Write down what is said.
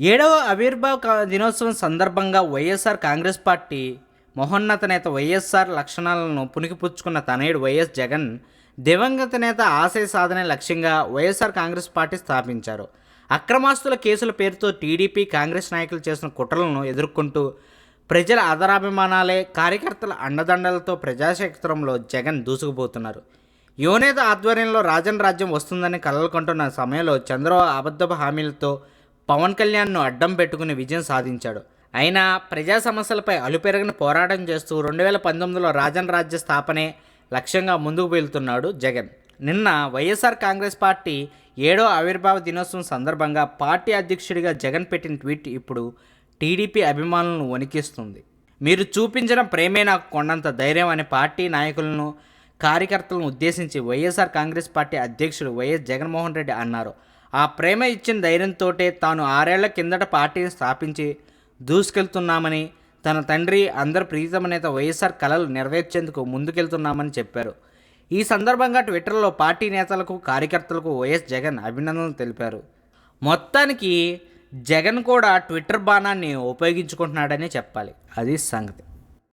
ఏడవ ఆవిర్భావ దినోత్సవం సందర్భంగా వైఎస్ఆర్ కాంగ్రెస్ పార్టీ మహోన్నత నేత వైఎస్ఆర్ లక్షణాలను పుణికిపుచ్చుకున్న తనయుడు వైఎస్ జగన్ దివంగత నేత ఆశయ సాధనే లక్ష్యంగా వైఎస్ఆర్ కాంగ్రెస్ పార్టీ స్థాపించారు. అక్రమాస్తుల కేసుల పేరుతో టీడీపీ కాంగ్రెస్ నాయకులు చేసిన కుట్రలను ఎదుర్కొంటూ ప్రజల ఆదరాభిమానాలే కార్యకర్తల అండదండలతో ప్రజాక్షేత్రంలో జగన్ దూసుకుపోతున్నారు. యువనేత ఆధ్వర్యంలో రాజన్ రాజ్యం వస్తుందని కలలు కంటున్న సమయంలో చంద్రబాబు అబద్ధపు హామీలతో పవన్ కళ్యాణ్ను అడ్డం పెట్టుకుని విజయం సాధించాడు. అయినా ప్రజా సమస్యలపై అలుపెరగని పోరాటం చేస్తూ రెండు వేల పంతొమ్మిదిలో రాజన్ రాజ్య స్థాపనే లక్ష్యంగా ముందుకు వెళ్తున్నాడు జగన్. నిన్న వైఎస్ఆర్ కాంగ్రెస్ పార్టీ ఏడో ఆవిర్భావ దినోత్సవం సందర్భంగా పార్టీ అధ్యక్షుడిగా జగన్ పెట్టిన ట్వీట్ ఇప్పుడు టీడీపీ అభిమానులను వణికిస్తుంది. మీరు చూపించిన ప్రేమే నాకు కొండంత ధైర్యం అనే పార్టీ నాయకులను కార్యకర్తలను ఉద్దేశించి వైఎస్ఆర్ కాంగ్రెస్ పార్టీ అధ్యక్షుడు వైఎస్ జగన్మోహన్ రెడ్డి అన్నారు. ఆ ప్రేమ ఇచ్చిన ధైర్యంతోటే తాను ఆరేళ్ళ కిందట పార్టీని స్థాపించి దూసుకెళ్తున్నామని తన తండ్రి అందరి ప్రీతమ నేత వైఎస్ఆర్ కలలు నెరవేర్చేందుకు ముందుకెళ్తున్నామని చెప్పారు. ఈ సందర్భంగా ట్విట్టర్లో పార్టీ నేతలకు కార్యకర్తలకు వైఎస్ జగన్ అభినందనలు తెలిపారు. మొత్తానికి జగన్ కూడా ట్విట్టర్ బాణాన్ని ఉపయోగించుకుంటున్నాడని చెప్పాలి. అది సంగతి.